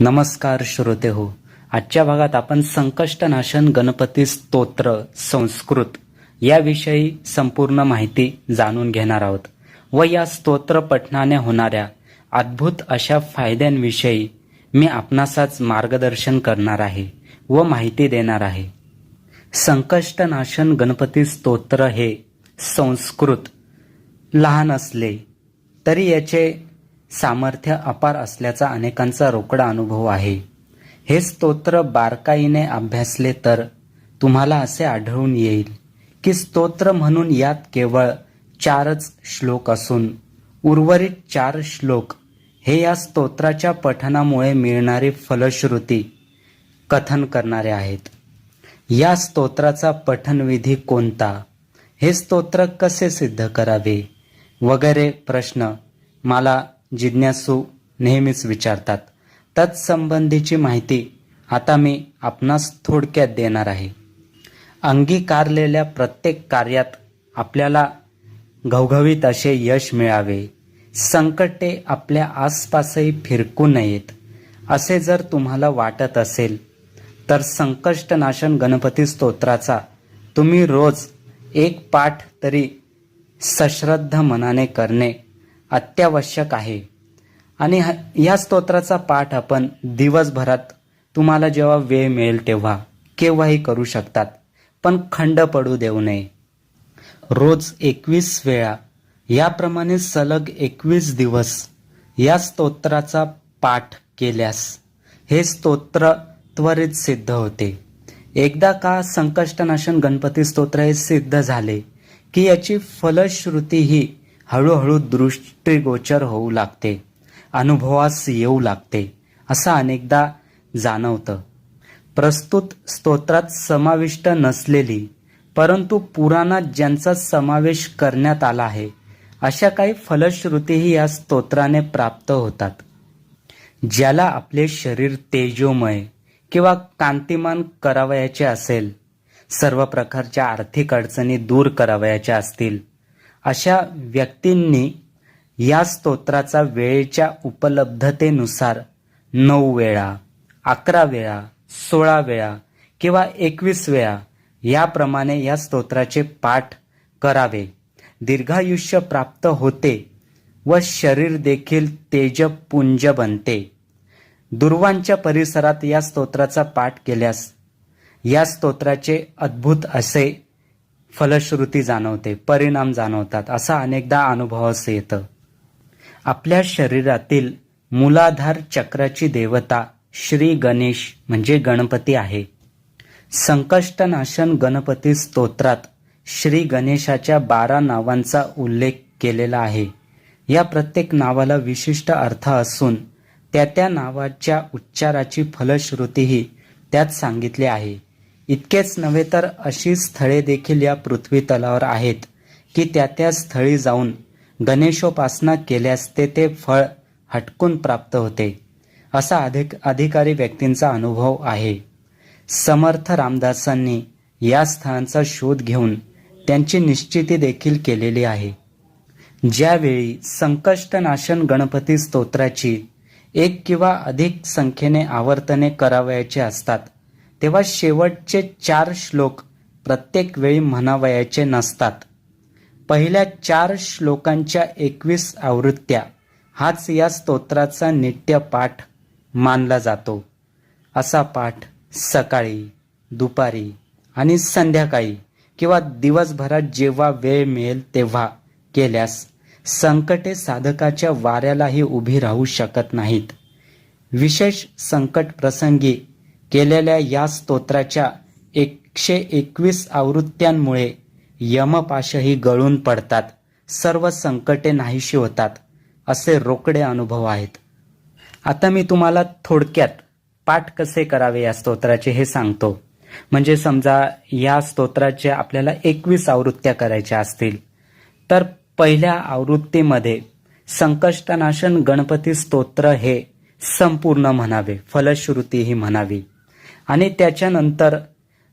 नमस्कार श्रोते हो. आजच्या भागात आपण संकष्टनाशन गणपती स्तोत्र संस्कृत याविषयी संपूर्ण माहिती जाणून घेणार आहोत व या स्तोत्र पठणाने होणाऱ्या अद्भुत अशा फायद्यांविषयी मी आपणासाच मार्गदर्शन करणार आहे व माहिती देणार आहे. संकष्टनाशन गणपती स्तोत्र हे संस्कृत लहान असले तरी याचे सामर्थ्य अपार असल्याचा अनेकांचा रोकडा अनुभव आहे. हे स्तोत्र बारकाईने अभ्यासले तर तुम्हाला असे आढळून येईल की स्तोत्र म्हणून यात केवळ चारच श्लोक असून उर्वरित चार श्लोक हे या स्तोत्राच्या पठनामुळे मिळणारी फलश्रुती कथन करणारे आहेत. या स्तोत्राचा पठनविधी कोणता? हे स्तोत्र कसे सिद्ध करावे? वगैरे प्रश्न मला जिज्ञासू नेहमीच विचारतात. तत्संबंधीची माहिती आता मी आपणास थोडक्यात देणार आहे. अंगीकारलेल्या प्रत्येक कार्यात आपल्याला घवघवीत असे यश मिळावे. संकटे आपल्या आसपासही फिरकू नयेत. असे जर तुम्हाला वाटत असेल तर संकष्टनाशन गणपती स्तोत्राचा तुम्ही रोज एक पाठ तरी सश्रद्ध मनाने करणे अत्यावश्यक आहे. आणि ह- या स्तोत्राचा पाठ आपण दिवसभरात तुम्हाला जेव्हा वेळ मिळेल तेव्हा केव्हाही करू शकतात पण खंड पडू देऊ नये. रोज एकवीस वेळा याप्रमाणे सलग एकवीस दिवस या स्तोत्राचा पाठ केल्यास हे स्तोत्र त्वरित सिद्ध होते. एकदा का संकष्टनाशन गणपती स्तोत्र हे सिद्ध झाले की याची फलश्रुती ही हळूहळू दृष्टीगोचर होऊ लागते. अनुभवास येऊ लागते असं अनेकदा जाणवतं. प्रस्तुत स्तोत्रात समाविष्ट नसलेली परंतु पुराणात ज्यांचा समावेश करण्यात आला आहे अशा काही फलश्रुतीही या स्तोत्राने प्राप्त होतात. ज्याला आपले शरीर तेजोमय किंवा कांतिमान करावयाचे असेल सर्व प्रकारच्या आर्थिक अडचणी दूर करावयाच्या असतील अशा व्यक्तींनी या स्तोत्राचा वेळेच्या उपलब्धतेनुसार नऊ वेळा अकरा वेळा सोळा वेळा किंवा एकवीस वेळा याप्रमाणे या स्तोत्राचे पाठ करावे. दीर्घायुष्य प्राप्त होते व शरीर देखील तेजपुंज बनते. दुर्वांच्या परिसरात या स्तोत्राचा पाठ केल्यास या स्तोत्राचे अद्भुत असे फलश्रुती जाणवते परिणाम जाणवतात असा अनेकदा अनुभवास येतं. आपल्या शरीरातील मूलाधार चक्राची देवता श्री गणेश म्हणजे गणपती आहे. संकष्टनाशन गणपती स्तोत्रात श्री गणेशाच्या बारा नावांचा उल्लेख केलेला आहे. या प्रत्येक नावाला विशिष्ट अर्थ असून त्या त्या नावाच्या उच्चाराची फलश्रुतीही त्यात सांगितली आहे. इतकेच नव्हे तर अशी स्थळे देखील या पृथ्वी तलावर आहेत की त्या त्या स्थळी जाऊन गणेशोपासना केल्यास ते ते फळ हटकून प्राप्त होते. असा अधिक अधिकारी व्यक्तींचा अनुभव आहे. समर्थ रामदासांनी या स्थळांचा शोध घेऊन त्यांची निश्चिती देखील केलेली आहे. ज्यावेळी संकष्टनाशन गणपती स्तोत्राची एक किंवा अधिक संख्येने आवर्तने करावयाचे असतात तेव्हा शेवटचे चार श्लोक प्रत्येक वेळी म्हणावयाचे नसतात. पहिल्या चार श्लोकांच्या एकवीस आवृत्त्या हाच या स्तोत्राचा नित्य पाठ मानला जातो. असा पाठ सकाळी दुपारी आणि संध्याकाळी किंवा दिवसभरात जेव्हा वेळ मिळेल तेव्हा केल्यास संकटे साधकाच्या वाऱ्यालाही उभी राहू शकत नाहीत. विशेष संकट प्रसंगी केलेल्या या स्तोत्राच्या एकशे एकवीस आवृत्त्यांमुळे यमपाशही गळून पडतात. सर्व संकटे नाहीशी होतात असे रोकडे अनुभव आहेत. आता मी तुम्हाला थोडक्यात पाठ कसे करावे या स्तोत्राचे हे सांगतो. म्हणजे समजा या स्तोत्राचे आपल्याला एकवीस आवृत्त्या करायच्या असतील. तर पहिल्या आवृत्तीमध्ये संकष्टनाशन गणपती स्तोत्र हे संपूर्ण म्हणावे फलश्रुती ही म्हणावी. आणि त्याच्यानंतर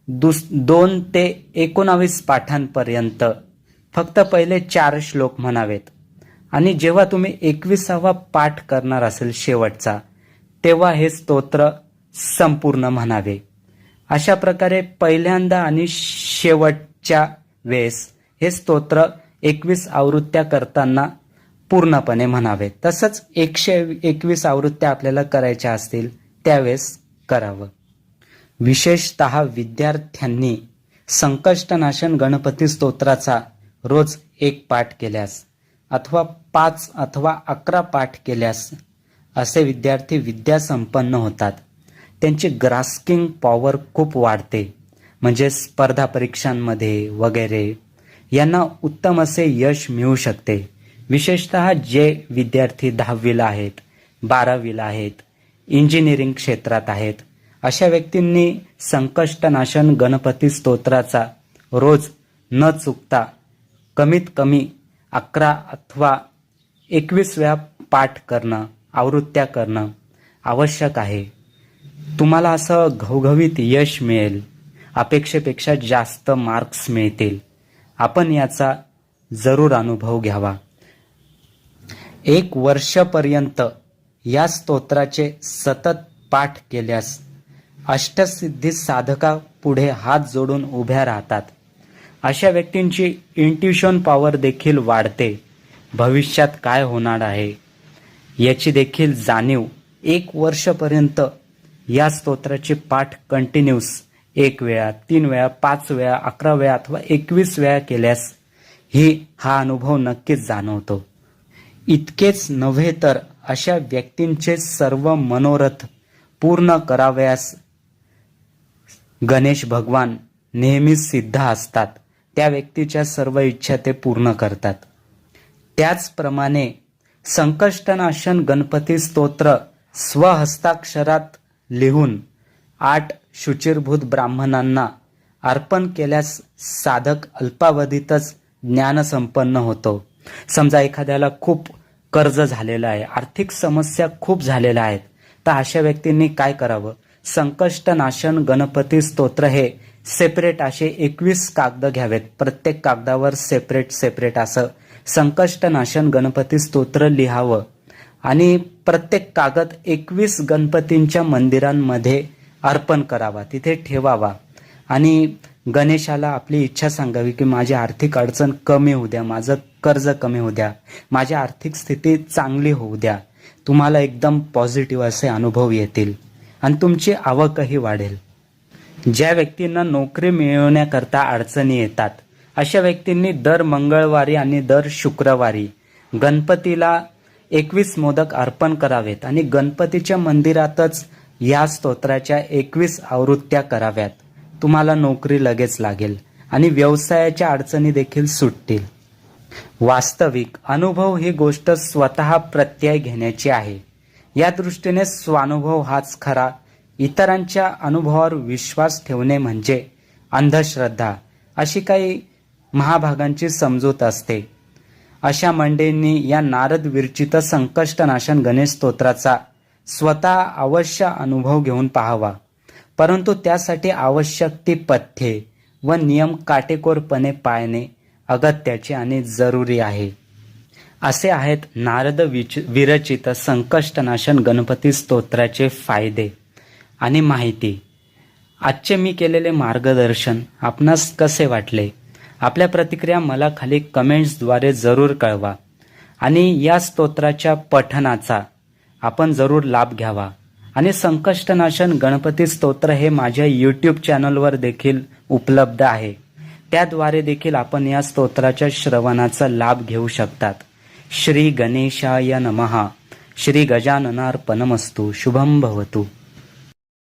दुस दोन ते एकोणावीस पाठांपर्यंत. फक्त पहिले चार श्लोक म्हणावेत. आणि जेव्हा तुम्ही एकविसावा पाठ करणार असेल शेवटचा तेव्हा हे स्तोत्र संपूर्ण म्हणावे. अशा प्रकारे पहिल्यांदा आणि शेवटच्या वेळेस हे स्तोत्र एकवीस आवृत्त्या करताना पूर्णपणे म्हणावे. तसंच एकशे एकवीस आवृत्त्या आपल्याला करायच्या असतील त्यावेळेस करावं. विशेषत विद्यार्थ्यांनी संकष्टनाशन गणपती स्तोत्राचा रोज एक पाठ केल्यास अथवा पाच अथवा अकरा पाठ केल्यास असे विद्यार्थी विद्यासंपन्न होतात. त्यांची ग्रास्किंग पॉवर खूप वाढते. म्हणजे स्पर्धा परीक्षांमध्ये वगैरे यांना उत्तम असे यश मिळू शकते. विशेषतः जे विद्यार्थी दहावीला आहेत बारावीला आहेत इंजिनिअरिंग क्षेत्रात आहेत अशा व्यक्तींनी संकष्टनाशन गणपती स्तोत्राचा रोज न चुकता कमीत कमी अकरा अथवा एकवीस वेळा पाठ करणं आवृत्त्या करणं आवश्यक आहे. तुम्हाला असं घवघवीत यश मिळेल. अपेक्षेपेक्षा जास्त मार्क्स मिळतील. आपण याचा जरूर अनुभव घ्यावा. एक वर्षपर्यंत या स्तोत्राचे सतत पाठ केल्यास अष्टसिद्धी साधका पुढे हात जोडून उभ्या राहतात. अशा व्यक्तींची इंट्युशन पॉवर देखील वाढते. भविष्यात काय होणार आहे? याची देखील जाणीव एक वर्षपर्यंत या स्तोत्राची पाठ कंटिन्यूस एक वेळा तीन वेळा पाच वेळा अकरा वेळा अथवा एकवीस वेळा केल्यास ही हा अनुभव नक्कीच जाणवतो. इतकेच नव्हे तर अशा व्यक्तींचे सर्व मनोरथ पूर्ण करावयास गणेश भगवान नेहमीच सिद्ध असतात. त्या व्यक्तीच्या सर्व इच्छा ते पूर्ण करतात. त्याचप्रमाणे संकष्टनाशन गणपती स्तोत्र स्वहस्ताक्षरात लिहून आठ शुचिरभूत ब्राह्मणांना अर्पण केल्यास साधक अल्पावधीतच ज्ञानसंपन्न होतो. समजा एखाद्याला खूप कर्ज झालेलं आहे आर्थिक समस्या खूप झालेल्या आहेत तर अशा व्यक्तींनी काय करावं? संकष्टनाशन गणपती स्तोत्र हे सेपरेट असे एकवीस कागद घ्यावेत. प्रत्येक कागदावर सेपरेट सेपरेट असं संकष्टनाशन गणपती स्तोत्र लिहावं. आणि प्रत्येक कागद एकवीस गणपतींच्या मंदिरांमध्ये अर्पण करावा. तिथे ठेवावा. आणि गणेशाला आपली इच्छा सांगावी की माझी आर्थिक अडचण कमी होऊ द्या माझं कर्ज कमी होऊ द्या माझी आर्थिक स्थिती चांगली होऊ द्या. तुम्हाला एकदम पॉझिटिव्ह असे अनुभव येतील. आणि तुमची आवकही वाढेल. ज्या व्यक्तींना नोकरी मिळवण्याकरता अडचणी येतात अशा व्यक्तींनी दर मंगळवारी आणि दर शुक्रवारी गणपतीला एकवीस मोदक अर्पण करावेत आणि गणपतीच्या मंदिरातच या स्तोत्राच्या एकवीस आवृत्त्या कराव्यात. तुम्हाला नोकरी लगेच लागेल आणि व्यवसायाच्या अडचणी देखील सुटतील. वास्तविक अनुभव ही गोष्ट स्वतः प्रत्यय घेण्याची आहे. या दृष्टीने स्वानुभव हाच खरा. इतरांच्या अनुभवावर विश्वास ठेवणे म्हणजे अंधश्रद्धा अशी काही महाभागांची समजूत असते. अशा मंडळींनी या नारद विरचित संकष्टनाशन गणेश स्तोत्राचा स्वतः अवश्य अनुभव घेऊन पाहावा. परंतु त्यासाठी आवश्यक ती पथ्ये व नियम काटेकोरपणे पाळणे अगत्याचे आणि जरुरी आहे. असे आहेत नारद विच विरचित संकष्टनाशन गणपती स्तोत्राचे फायदे आणि माहिती. आजचे मी केलेले मार्गदर्शन आपणास कसे वाटले? आपल्या प्रतिक्रिया मला खाली कमेंट्सद्वारे जरूर कळवा आणि या स्तोत्राच्या पठनाचा आपण जरूर लाभ घ्यावा. आणि संकष्टनाशन गणपती स्तोत्र हे माझ्या यूट्यूब चॅनलवर देखील उपलब्ध आहे. त्याद्वारे देखील आपण या स्तोत्राच्या श्रवणाचा लाभ घेऊ शकतात. श्री गणेशाय नमहा श्री गजाननार्पणमस्तु शुभम भवतु.